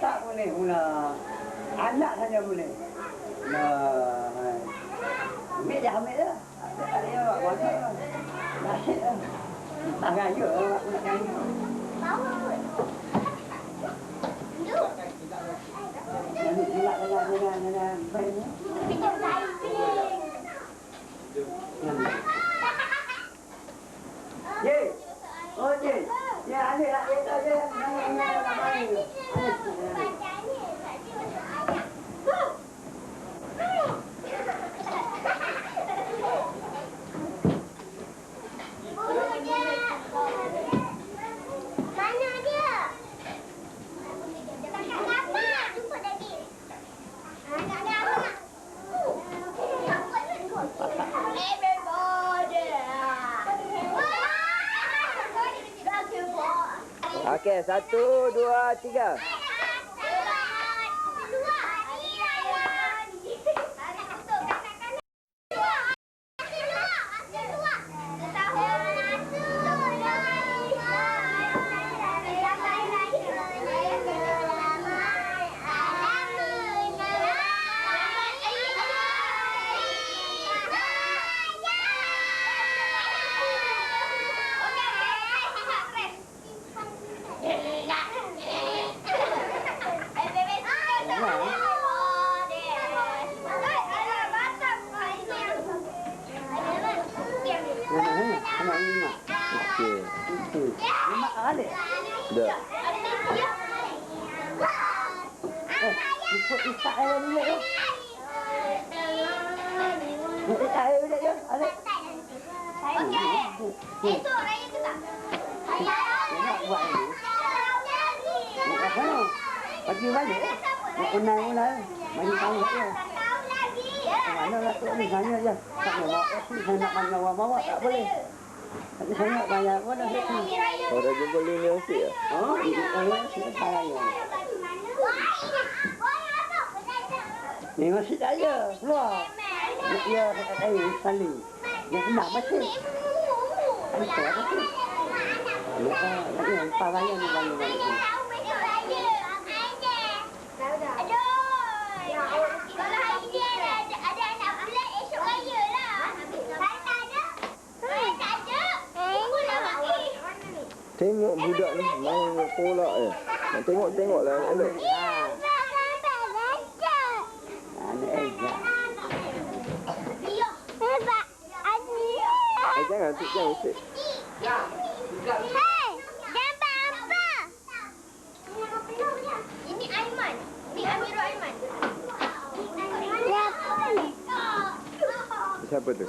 Tak boleh mula. Anak saja boleh. Nah, ambil dah, ambil dah. Tak ada awak kuasa. Nasib lah. Dengan baiknya. Ye. Oh, ye. Ya, ambil lah. Ye, tak ada. Jangan, jangan, tak main. Ambil. Mana Okey, satu, dua, tiga. Eh? Anak lima. Okey. Itu. Lima ada. Dah. Eh, ikut isak air dulu ya. Ikut air dulu ya. Ada. Esok raya ke tak? Nak buat ini. Nak apa no? Pagi balik. Nak kenal mula. Bagi tahu saya. Mana lah tu ni saya je. Tak nak bawa taksi. Saya nak mana bawa bawa tak boleh. Saya nak bayar pun dah taksi. Oh, dah jumpa Lini Osik ya? Oh, ini saya sudah saya. Ni masih tak ada. Keluar. Dia eh saling. Dia kenal masih. Betul apa tu? Ya, lagi empat raya ni balik Tengok budak ni main bola je. Nak tengok-tengok lah. Elok. Eh, jangan, Cik. Jangan, Cik. Hei, gambar apa? Ini Aiman. Ini Amirul Aiman. Siapa tu?